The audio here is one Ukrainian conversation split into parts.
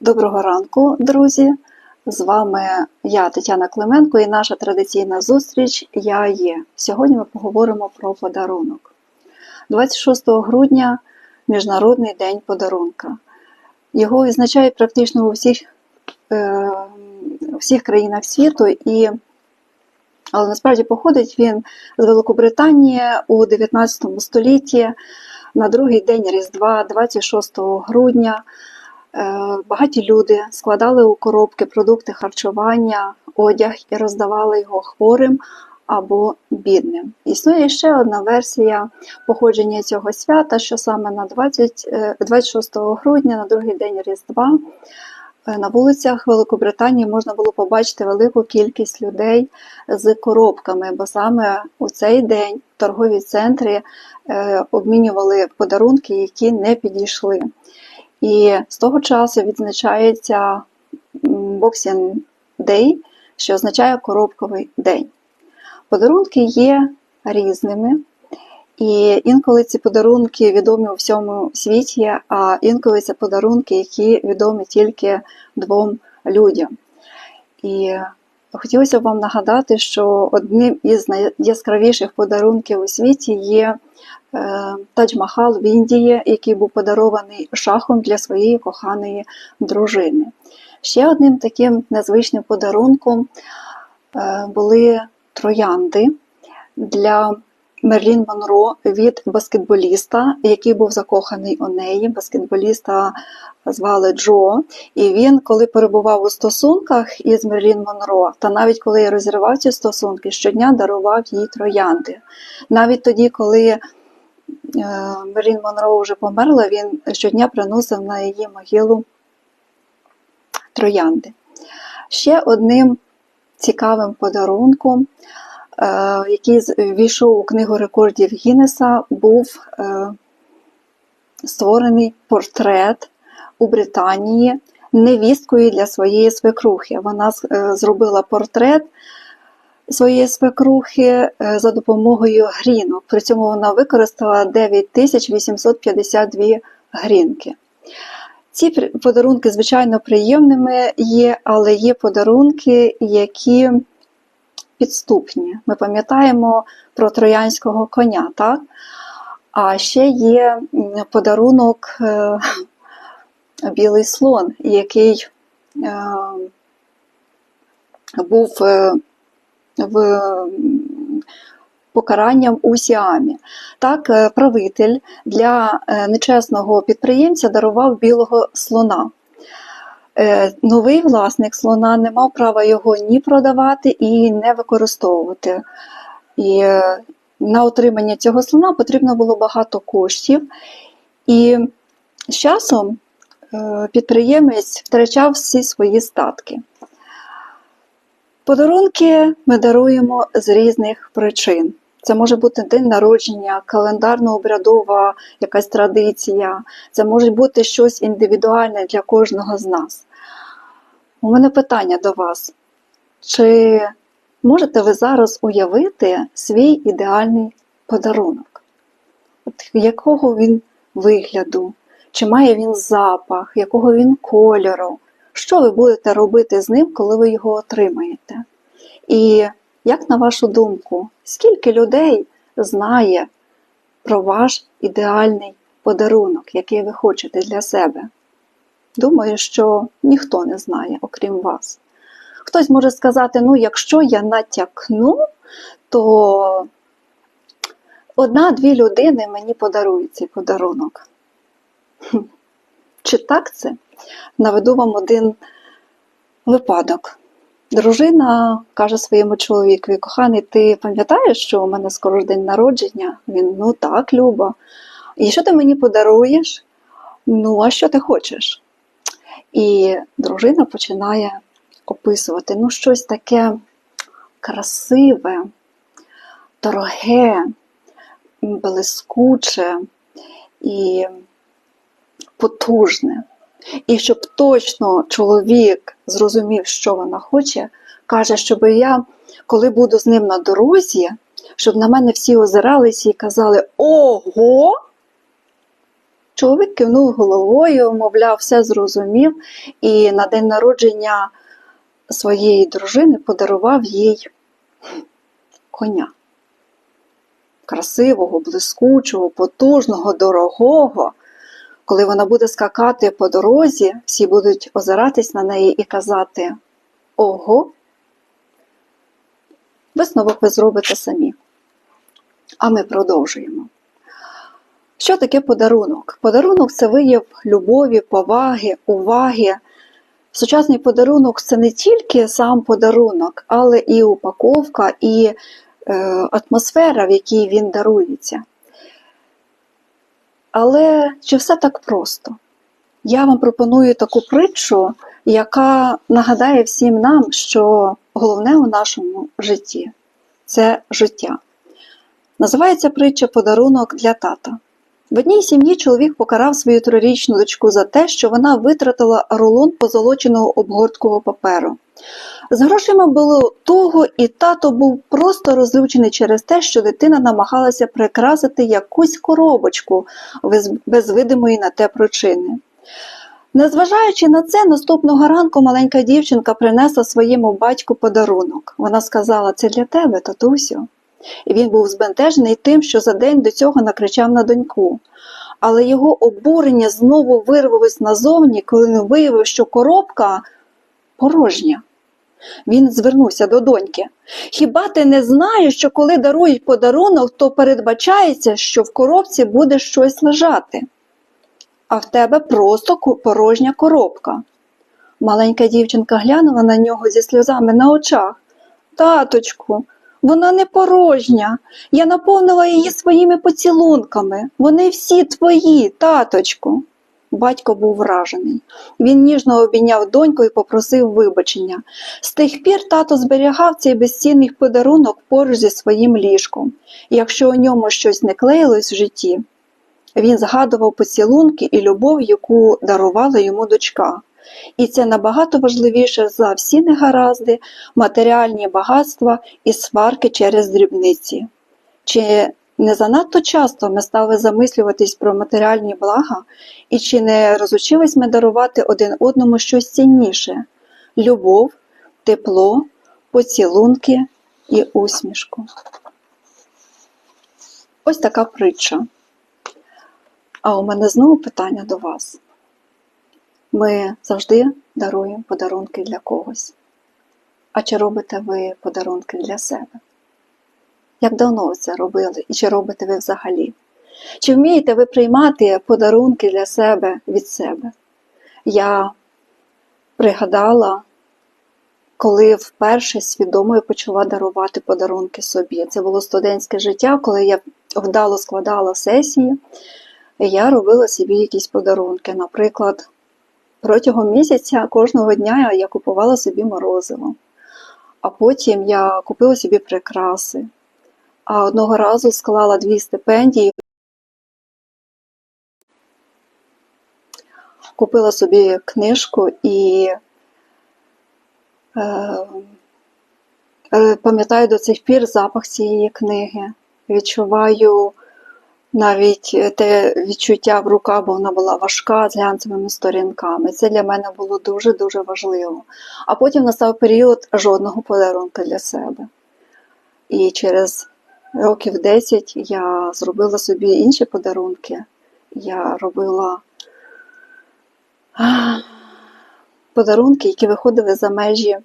Доброго ранку, друзі! З вами я, Тетяна Клименко, і наша традиційна зустріч Я є. Сьогодні ми поговоримо про подарунок. 26 грудня Міжнародний день подарунка. Його відзначають практично у всіх, е, всіх країнах світу, і, але насправді походить він з Великобританії у 19 столітті на другий день Різдва, 26 грудня. Е, Багаті люди складали у коробки продукти харчування, одяг і роздавали його хворим або бідним. Існує ще одна версія походження цього свята, що саме на 20, е, 26 грудня, на другий день Різдва, е, на вулицях Великобританії можна було побачити велику кількість людей з коробками, бо саме у цей день торгові центри е, обмінювали подарунки, які не підійшли. І з того часу відзначається Boxing Day, що означає коробковий день. Подарунки є різними, і інколи ці подарунки відомі у всьому світі, а інколи це подарунки, які відомі тільки двом людям. І хотілося б вам нагадати, що одним із найяскравіших подарунків у світі є Тадж-Махал в Індії, який був подарований шахом для своєї коханої дружини. Ще одним таким незвичним подарунком були троянди для Мерлін Монро від баскетболіста, який був закоханий у неї. Баскетболіста звали Джо. І він, коли перебував у стосунках із Мерлін Монро, та навіть коли розірвав ці стосунки, щодня дарував їй троянди. Навіть тоді, коли Мерлін Монро вже померла, він щодня приносив на її могилу троянди. Ще одним цікавим подарунком, який ввійшов у Книгу рекордів Гіннеса, був створений портрет у Британії невісткою для своєї свекрухи. Вона зробила портрет своєї свекрухи за допомогою грінок. При цьому вона використала 9852 грінки. Ці подарунки, звичайно, приємними є, але є подарунки, які підступні. Ми пам'ятаємо про троянського коня, так? А ще є подарунок білий слон, який був в покаранням у Сіамі. Так, правитель для нечесного підприємця дарував білого слона. Новий власник слона не мав права його ні продавати і не використовувати. І на отримання цього слона потрібно було багато коштів. І з часом підприємець втрачав всі свої статки. Подарунки ми даруємо з різних причин. Це може бути день народження, календарно-обрядова якась традиція, це може бути щось індивідуальне для кожного з нас. У мене питання до вас: чи можете ви зараз уявити свій ідеальний подарунок? От Якого він вигляду? Чи має він запах, якого він кольору? Що ви будете робити з ним, коли ви його отримаєте? І як на вашу думку, скільки людей знає про ваш ідеальний подарунок, який ви хочете для себе? Думаю, що ніхто не знає, окрім вас. Хтось може сказати: ну, якщо я натякну, то одна-дві людини мені подарують цей подарунок. Чи так це? Наведу вам один випадок. Дружина каже своєму чоловікові, коханий, ти пам'ятаєш, що у мене скоро ж день народження? Він, ну так, Люба. І що ти мені подаруєш? Ну, а що ти хочеш? І дружина починає описувати ну, щось таке красиве, дороге, блискуче і потужне. І щоб точно чоловік зрозумів, що вона хоче, каже, щоб я, коли буду з ним на дорозі, щоб на мене всі озиралися і казали: Ого! Чоловік кивнув головою, мовляв, все зрозумів, і на день народження своєї дружини подарував їй коня. Красивого, блискучого, потужного, дорогого. Коли вона буде скакати по дорозі, всі будуть озиратись на неї і казати Ого, висновок ви зробите самі. А ми продовжуємо. Що таке подарунок? Подарунок це вияв любові, поваги, уваги. Сучасний подарунок це не тільки сам подарунок, але і упаковка, і е, атмосфера, в якій він дарується. Але чи все так просто? Я вам пропоную таку притчу, яка нагадає всім нам, що головне у нашому житті це життя. Називається притча Подарунок для тата. В одній сім'ї чоловік покарав свою трирічну дочку за те, що вона витратила рулон позолоченого обгорткового паперу. З грошима було туго, і тато був просто розлючений через те, що дитина намагалася прикрасити якусь коробочку без видимої на те причини. Незважаючи на це, наступного ранку маленька дівчинка принесла своєму батьку подарунок. Вона сказала: Це для тебе, татусю. І він був збентежений тим, що за день до цього накричав на доньку. Але його обурення знову вирвалось назовні, коли він виявив, що коробка порожня. Він звернувся до доньки. Хіба ти не знаєш, що коли дарують подарунок, то передбачається, що в коробці буде щось лежати, а в тебе просто порожня коробка. Маленька дівчинка глянула на нього зі сльозами на очах. Таточку, вона не порожня. Я наповнила її своїми поцілунками. Вони всі твої, таточку. Батько був вражений. Він ніжно обійняв доньку і попросив вибачення. З тих пір тато зберігав цей безцінний подарунок поруч зі своїм ліжком. Якщо у ньому щось не клеїлось в житті, він згадував поцілунки і любов, яку дарувала йому дочка. І це набагато важливіше за всі негаразди, матеріальні багатства і сварки через дрібниці. Чи не занадто часто ми стали замислюватись про матеріальні блага, і чи не розучились ми дарувати один одному щось цінніше любов, тепло, поцілунки і усмішку? Ось така притча. А у мене знову питання до вас. Ми завжди даруємо подарунки для когось. А чи робите ви подарунки для себе? Як давно ви це робили і чи робите ви взагалі? Чи вмієте ви приймати подарунки для себе від себе? Я пригадала, коли вперше свідомо я почала дарувати подарунки собі. Це було студентське життя, коли я вдало складала сесії, я робила собі якісь подарунки. Наприклад, протягом місяця кожного дня я купувала собі морозиво, а потім я купила собі прикраси. А одного разу склала дві стипендії, купила собі книжку і е, е, пам'ятаю до цих пір запах цієї книги. Відчуваю навіть те відчуття в руках, бо вона була важка з глянцевими сторінками. Це для мене було дуже-дуже важливо. А потім настав період жодного подарунка для себе. І через років 10 я зробила собі інші подарунки. Я робила подарунки, які виходили за межі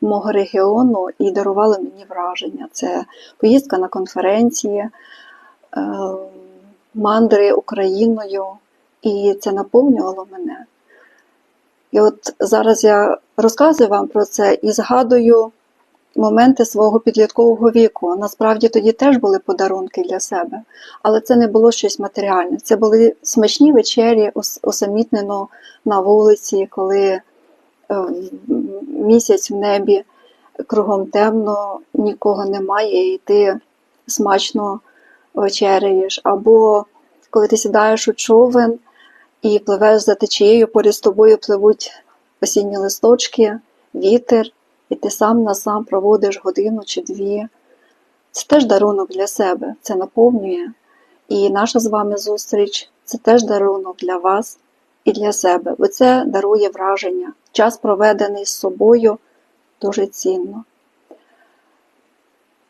мого регіону і дарували мені враження. Це поїздка на конференції, е, мандри Україною, і це наповнювало мене. І от зараз я розказую вам про це і згадую моменти свого підліткового віку. Насправді тоді теж були подарунки для себе, але це не було щось матеріальне. Це були смачні вечері, усамітнено на вулиці, коли е, місяць в небі кругом темно, нікого немає, і ти смачно вечеряєш. Або коли ти сідаєш у човен і пливеш за течією, поряд з тобою пливуть осінні листочки, вітер, і ти сам на сам проводиш годину чи дві. Це теж дарунок для себе, це наповнює. І наша з вами зустріч це теж дарунок для вас і для себе, бо це дарує враження. Час, проведений з собою, дуже цінно.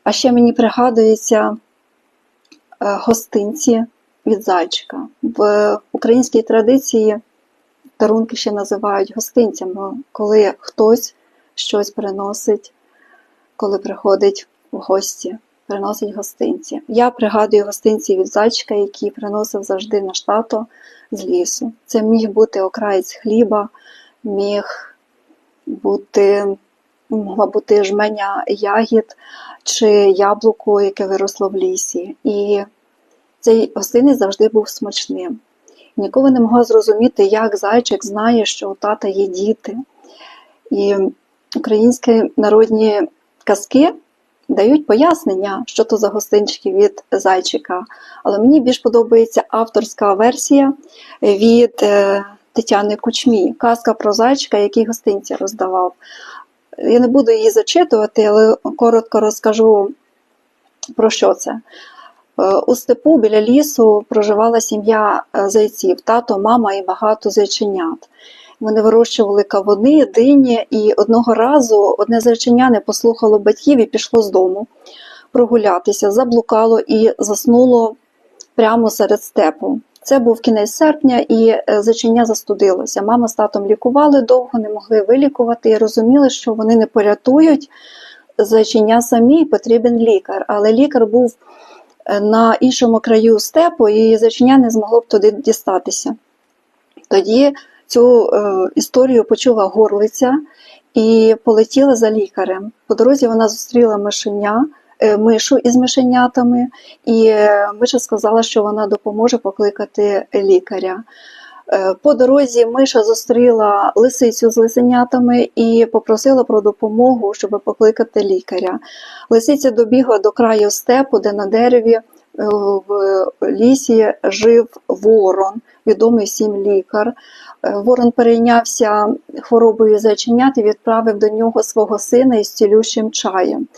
А ще мені пригадується гостинці від зайчика. В українській традиції дарунки ще називають гостинцями, коли хтось щось приносить, коли приходить в гості, приносить гостинці. Я пригадую гостинці від зайчика, які приносив завжди наш тато з лісу. Це міг бути окраєць хліба, міг бути, могла бути жменя ягід чи яблуко, яке виросло в лісі. І цей гостинець завжди був смачним. Ніколи не могла зрозуміти, як зайчик знає, що у тата є діти. І українські народні казки дають пояснення, що то за гостинчики від зайчика. Але мені більш подобається авторська версія від е, Тетяни Кучмі. Казка про зайчика, який гостинці роздавав. Я не буду її зачитувати, але коротко розкажу про що це. Е, У степу біля лісу проживала сім'я е, зайців, тато, мама і багато зайченят. Вони вирощували кавуни, дині, і одного разу одне зайченя не послухало батьків і пішло з дому прогулятися, заблукало і заснуло прямо серед степу. Це був кінець серпня, і е, зайченя застудилося. Мама з татом лікували довго, не могли вилікувати і розуміли, що вони не порятують зайченя самі, потрібен лікар. Але лікар був е, на іншому краю степу, і зайченя не змогло б туди дістатися. Тоді цю е, історію почула горлиця і полетіла за лікарем. По дорозі вона зустріла мишеня, мишу із мишенятами, і е, миша сказала, що вона допоможе покликати лікаря. Е, По дорозі миша зустріла лисицю з лисенятами і попросила про допомогу, щоб покликати лікаря. Лисиця добігла до краю степу, де на дереві е, в лісі жив ворон, відомий всім лікар. Е, Ворон перейнявся хворобою зайченят і відправив до нього свого сина із цілющим чаєм.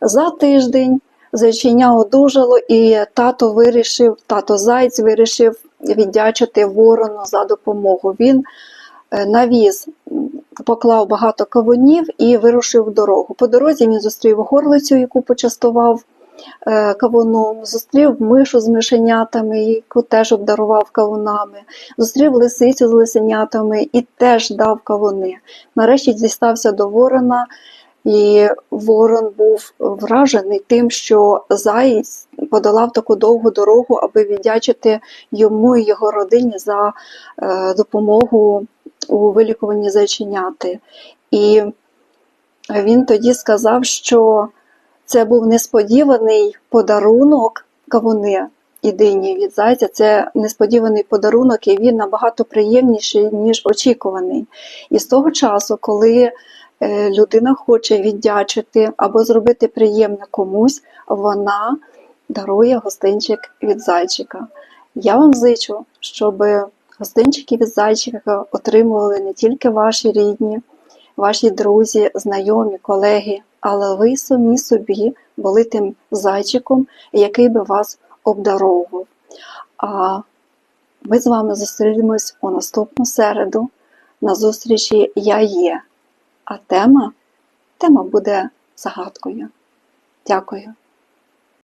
За тиждень зайченя одужало, і тато вирішив, тато Зайць вирішив віддячити ворону за допомогу. Він е, навіз, поклав багато кавунів і вирушив в дорогу. По дорозі він зустрів горлицю, яку почастував е, кавуном, зустрів мишу з мишенятами, яку теж обдарував кавунами, зустрів лисицю з лисенятами і теж дав кавуни. Нарешті дістався до ворона. І ворон був вражений тим, що заєць подолав таку довгу дорогу, аби віддячити йому і його родині за е, допомогу у вилікуванні зайченяти. І він тоді сказав, що це був несподіваний подарунок кавуни і від зайця. Це несподіваний подарунок, і він набагато приємніший, ніж очікуваний. І з того часу, коли людина хоче віддячити або зробити приємне комусь, вона дарує гостинчик від зайчика. Я вам зичу, щоб гостинчики від зайчика отримували не тільки ваші рідні, ваші друзі, знайомі, колеги, але ви самі собі були тим зайчиком, який би вас обдаровував. А ми з вами зустрінемось у наступну середу на зустрічі Я є. А тема, тема буде загадкою. Дякую.